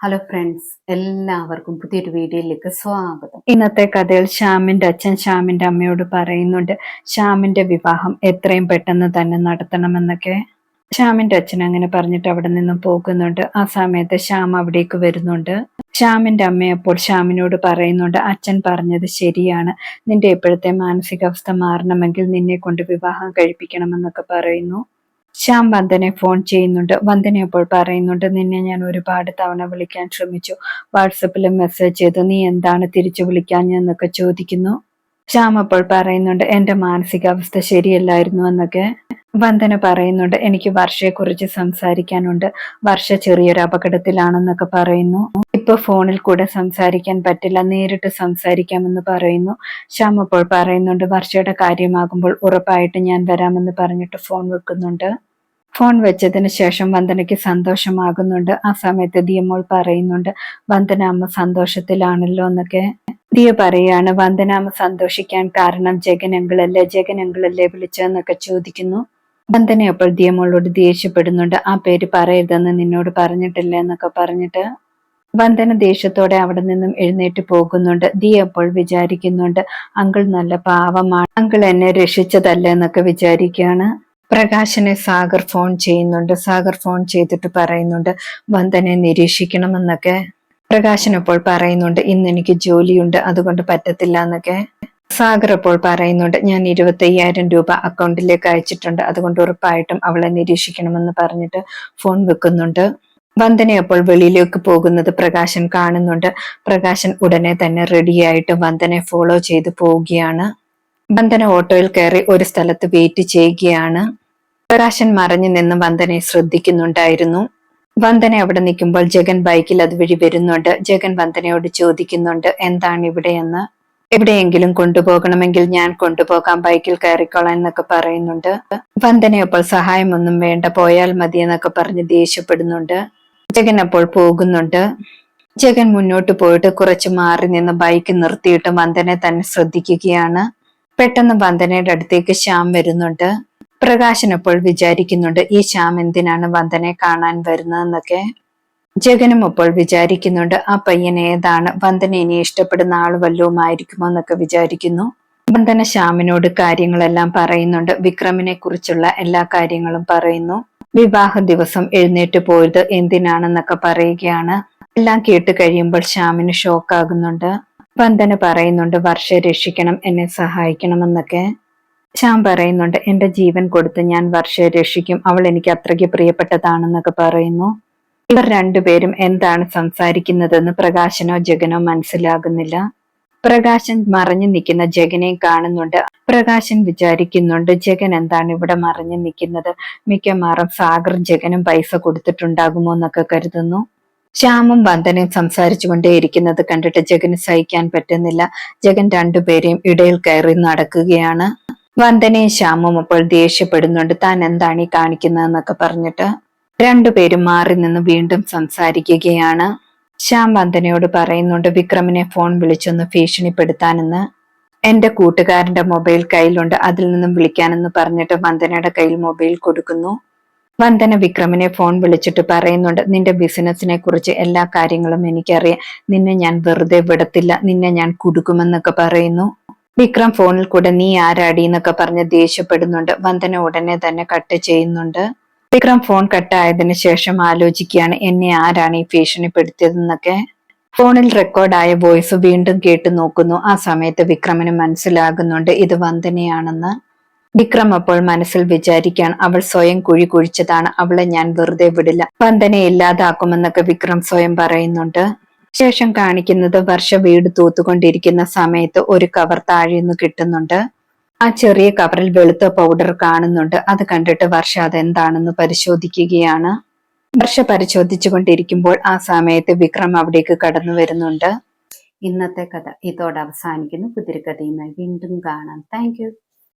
Hello friends എല്ലാവർക്കും പുതിയൊരു വീഡിയോയിലേക്ക് സ്വാഗതം. ഇന്നത്തെ കഥയിൽ ശ്യാമിന്റെ അച്ഛൻ ശ്യാമിന്റെ അമ്മയോട് പറയുന്നുണ്ട് ശ്യാമിന്റെ വിവാഹം എത്രയും പെട്ടെന്ന് തന്നെ നടത്തണമെന്നൊക്കെ. ശ്യാമിന്റെ അച്ഛൻ അങ്ങനെ പറഞ്ഞിട്ട് അവിടെ നിന്നും പോകുന്നുണ്ട്. ആ സമയത്ത് ശ്യാം അവിടേക്ക് വരുന്നുണ്ട്. ശ്യാമിന്റെ അമ്മ അപ്പോൾ ശ്യാമിനോട് പറയുന്നുണ്ട് അച്ഛൻ പറഞ്ഞത് ശരിയാണ്. നിന്റെ ഇപ്പോഴത്തെ മാനസികാവസ്ഥ മാറണമെങ്കിൽ നിന്നെ കൊണ്ട് വിവാഹം കഴിപ്പിക്കണമെന്നൊക്കെ പറയുന്നു. ശ്യാം വന്ദനെ ഫോൺ ചെയ്യുന്നുണ്ട്. വന്ദന അപ്പോൾ പറയുന്നുണ്ട് നിന്നെ ഞാൻ ഒരുപാട് തവണ വിളിക്കാൻ ശ്രമിച്ചു. വാട്സപ്പിൽ മെസ്സേജ് ചെയ്തു. നീ എന്താണ് തിരിച്ചു വിളിക്കാൻ എന്നൊക്കെ ചോദിക്കുന്നു. ശ്യാം അപ്പോൾ പറയുന്നുണ്ട് എന്റെ മാനസികാവസ്ഥ ശരിയല്ലായിരുന്നു എന്നൊക്കെ. വന്ദന പറയുന്നുണ്ട് എനിക്ക് വർഷയെക്കുറിച്ച് സംസാരിക്കാനുണ്ട്. വർഷ ചെറിയൊരു അപകടത്തിലാണെന്നൊക്കെ പറയുന്നു. ഇപ്പൊ ഫോണിൽ കൂടെ സംസാരിക്കാൻ പറ്റില്ല. നേരിട്ട് സംസാരിക്കാമെന്ന് പറയുന്നു. ശ്യാം അപ്പോൾ പറയുന്നുണ്ട് വർഷയുടെ കാര്യമാകുമ്പോൾ ഉറപ്പായിട്ട് ഞാൻ വരാമെന്ന് പറഞ്ഞിട്ട് ഫോൺ വെക്കുന്നുണ്ട്. ഫോൺ വെച്ചതിന് ശേഷം വന്ദനയ്ക്ക് സന്തോഷമാകുന്നുണ്ട്. ആ സമയത്ത് ദിയമോൾ പറയുന്നുണ്ട് വന്ദന അമ്മ സന്തോഷത്തിലാണല്ലോ എന്നൊക്കെ. ദിയ പറയാണ് വന്ദന അമ്മ സന്തോഷിക്കാൻ കാരണം ജഗനങ്കിളല്ലേ ജഗനങ്കിളല്ലേ വിളിച്ചതെന്നൊക്കെ ചോദിക്കുന്നു. വന്ദന അപ്പോൾ ദിയമോളോട് ദേഷ്യപ്പെടുന്നുണ്ട് ആ പേര് പറയരുതെന്ന് നിന്നോട് പറഞ്ഞിട്ടില്ല എന്നൊക്കെ പറഞ്ഞിട്ട് വന്ദന ദേഷ്യത്തോടെ അവിടെ നിന്നും എഴുന്നേറ്റ് പോകുന്നുണ്ട്. ദിയ അപ്പോൾ വിചാരിക്കുന്നുണ്ട് അങ്കിൾ നല്ല പാവമാണ് അങ്കിൾ എന്നെ രക്ഷിച്ചതല്ലേ എന്നൊക്കെ വിചാരിക്കുകയാണ്. പ്രകാശനെ സാഗർ ഫോൺ ചെയ്യുന്നുണ്ട്. സാഗർ ഫോൺ ചെയ്തിട്ട് പറയുന്നുണ്ട് വന്ദനെ നിരീക്ഷിക്കണമെന്നൊക്കെ. പ്രകാശൻ അപ്പോൾ പറയുന്നുണ്ട് ഇന്ന് എനിക്ക് ജോലിയുണ്ട് അതുകൊണ്ട് പറ്റത്തില്ല എന്നൊക്കെ. സാഗർ അപ്പോൾ പറയുന്നുണ്ട് ഞാൻ ഇരുപത്തി അയ്യായിരം രൂപ അക്കൗണ്ടിലേക്ക് അയച്ചിട്ടുണ്ട് അതുകൊണ്ട് ഉറപ്പായിട്ടും അവളെ നിരീക്ഷിക്കണമെന്ന് പറഞ്ഞിട്ട് ഫോൺ വെക്കുന്നുണ്ട്. വന്ദന അപ്പോൾ വെളിയിലേക്ക് പോകുന്നത് പ്രകാശൻ കാണുന്നുണ്ട്. പ്രകാശൻ ഉടനെ തന്നെ റെഡിയായിട്ട് വന്ദനെ ഫോളോ ചെയ്ത് പോവുകയാണ്. വന്ദന ഓട്ടോയിൽ കയറി ഒരു സ്ഥലത്ത് വെയിറ്റ് ചെയ്യുകയാണ്. പ്രകാശൻ മറഞ്ഞു നിന്ന് വന്ദനെ ശ്രദ്ധിക്കുന്നുണ്ടായിരുന്നു. വന്ദന അവിടെ നിൽക്കുമ്പോൾ ജഗൻ ബൈക്കിൽ അതുവഴി വരുന്നുണ്ട്. ജഗൻ വന്ദനയോട് ചോദിക്കുന്നുണ്ട് എന്താണ് ഇവിടെ ഇവിടെയെന്ന്? എവിടെയെങ്കിലും കൊണ്ടുപോകണമെങ്കിൽ ഞാൻ കൊണ്ടുപോകാം ബൈക്കിൽ കയറിക്കോളാം എന്നൊക്കെ പറയുന്നുണ്ട്. വന്ദന അപ്പോൾ സഹായമൊന്നും വേണ്ട പോയാൽ മതി എന്നൊക്കെ പറഞ്ഞ് ദേഷ്യപ്പെടുന്നുണ്ട്. ജഗൻ അപ്പോൾ പോകുന്നുണ്ട്. ജഗൻ മുന്നോട്ട് പോയിട്ട് കുറച്ച് മാറി നിന്ന് ബൈക്ക് നിർത്തിയിട്ട് വന്ദനെ തന്നെ ശ്രദ്ധിക്കുകയാണ്. പെട്ടെന്ന് വന്ദനയുടെ അടുത്തേക്ക് ശ്യാം വരുന്നുണ്ട്. പ്രകാശൻ അപ്പോൾ വിചാരിക്കുന്നുണ്ട് ഈ ശ്യാം എന്തിനാണ് വന്ദനെ കാണാൻ വരുന്നതെന്നൊക്കെ? ജഗനും അപ്പോൾ വിചാരിക്കുന്നുണ്ട് ആ പയ്യൻ ഏതാണ്? വന്ദന ഇനി ഇഷ്ടപ്പെടുന്ന ആൾ വല്ലവുമായിരിക്കുമോ എന്നൊക്കെ വിചാരിക്കുന്നു. വന്ദന ശ്യാമിനോട് കാര്യങ്ങളെല്ലാം പറയുന്നുണ്ട് വിക്രമിനെ കുറിച്ചുള്ള എല്ലാ കാര്യങ്ങളും പറയുന്നു. വിവാഹ ദിവസം എഴുന്നേറ്റ് പോയത് എന്തിനാണെന്നൊക്കെ പറയുകയാണ്. എല്ലാം കേട്ട് കഴിയുമ്പോൾ ശ്യാമിന് ഷോക്കാകുന്നുണ്ട്. വന്ദന പറയുന്നുണ്ട് വർഷ രക്ഷിക്കണം എന്നെ സഹായിക്കണം എന്നൊക്കെ ശ്യാം പറയുന്നുണ്ട് എന്റെ ജീവൻ കൊടുത്ത് ഞാൻ വർഷയെ രക്ഷിക്കും അവൾ എനിക്ക് അത്രയ്ക്ക് പ്രിയപ്പെട്ടതാണെന്നൊക്കെ പറയുന്നു. ഇവർ രണ്ടുപേരും എന്താണ് സംസാരിക്കുന്നതെന്ന് പ്രകാശനോ ജഗനോ മനസ്സിലാകുന്നില്ല. പ്രകാശൻ മറിഞ്ഞു നിൽക്കുന്ന ജഗനെ കാണുന്നുണ്ട്. പ്രകാശൻ വിചാരിക്കുന്നുണ്ട് ജഗൻ എന്താണ് ഇവിടെ മറിഞ്ഞു നിൽക്കുന്നത്? മിക്കവാറും സാഗർ ജഗനും പൈസ കൊടുത്തിട്ടുണ്ടാകുമോ എന്നൊക്കെ കരുതുന്നു. ശ്യാമും വന്ദനയും സംസാരിച്ചുകൊണ്ടേയിരിക്കുന്നത് കണ്ടിട്ട് ജഗന് സഹിക്കാൻ പറ്റുന്നില്ല. ജഗൻ രണ്ടുപേരെയും ഇടയിൽ കയറി നടക്കുകയാണ്. വന്ദനയും ശ്യാമും അപ്പോൾ ദേഷ്യപ്പെടുന്നുണ്ട്. താൻ എന്താണ് ഈ കാണിക്കുന്നതെന്നൊക്കെ പറഞ്ഞിട്ട് രണ്ടുപേരും മാറി നിന്ന് വീണ്ടും സംസാരിക്കുകയാണ്. ശ്യാം വന്ദനയോട് പറയുന്നുണ്ട് വിക്രമിനെ ഫോൺ വിളിച്ചൊന്ന് ഭീഷണിപ്പെടുത്താനെന്ന്. എന്റെ കൂട്ടുകാരന്റെ മൊബൈൽ കയ്യിലുണ്ട്. അതിൽ നിന്നും വിളിക്കാനെന്ന് പറഞ്ഞിട്ട് വന്ദനയുടെ കയ്യിൽ മൊബൈൽ കൊടുക്കുന്നു. വന്ദന വിക്രമിനെ ഫോൺ വിളിച്ചിട്ട് പറയുന്നുണ്ട് നിന്റെ ബിസിനസിനെ കുറിച്ച് എല്ലാ കാര്യങ്ങളും എനിക്കറിയാം. നിന്നെ ഞാൻ വെറുതെ വിടത്തില്ല. നിന്നെ ഞാൻ കുടുക്കുമെന്നൊക്കെ പറയുന്നു. വിക്രം ഫോണിൽ കൂടെ നീ ആരാടി? എന്നൊക്കെ പറഞ്ഞ് ദേഷ്യപ്പെടുന്നുണ്ട്. വന്ദന ഉടനെ തന്നെ കട്ട് ചെയ്യുന്നുണ്ട്. വിക്രം ഫോൺ കട്ടായതിനു ശേഷം ആലോചിക്കുകയാണ് എന്നെ ആരാണ് ഈ ഭീഷണിപ്പെടുത്തിയതെന്നൊക്കെ ഫോണിൽ റെക്കോർഡായ വോയിസ് വീണ്ടും കേട്ടു നോക്കുന്നു. ആ സമയത്ത് വിക്രമിന് മനസ്സിലാകുന്നുണ്ട് ഇത് വന്ദനയാണെന്ന്. വിക്രം അപ്പോൾ മനസ്സിൽ വിചാരിക്കാൻ അവൾ സ്വയം കുഴി കുഴിച്ചതാണ്. അവളെ ഞാൻ വെറുതെ വിടില്ല. വന്ദനെ ഇല്ലാതാക്കുമെന്നൊക്കെ വിക്രം സ്വയം പറയുന്നുണ്ട്. ശേഷം കാണിക്കുന്നത് വർഷ വീട് തൂത്തുകൊണ്ടിരിക്കുന്ന സമയത്ത് ഒരു കവർ താഴെന്ന് കിട്ടുന്നുണ്ട്. ആ ചെറിയ കവറിൽ വെളുത്ത പൗഡർ കാണുന്നുണ്ട്. അത് കണ്ടിട്ട് വർഷ അതെന്താണെന്ന് പരിശോധിക്കുകയാണ്. വർഷ പരിശോധിച്ചു കൊണ്ടിരിക്കുമ്പോൾ ആ സമയത്ത് വിക്രം അവിടേക്ക് കടന്നു വരുന്നുണ്ട്. ഇന്നത്തെ കഥ ഇതോടെ അവസാനിക്കുന്നു. പുതിരി കഥയുമായി വീണ്ടും കാണാം. താങ്ക്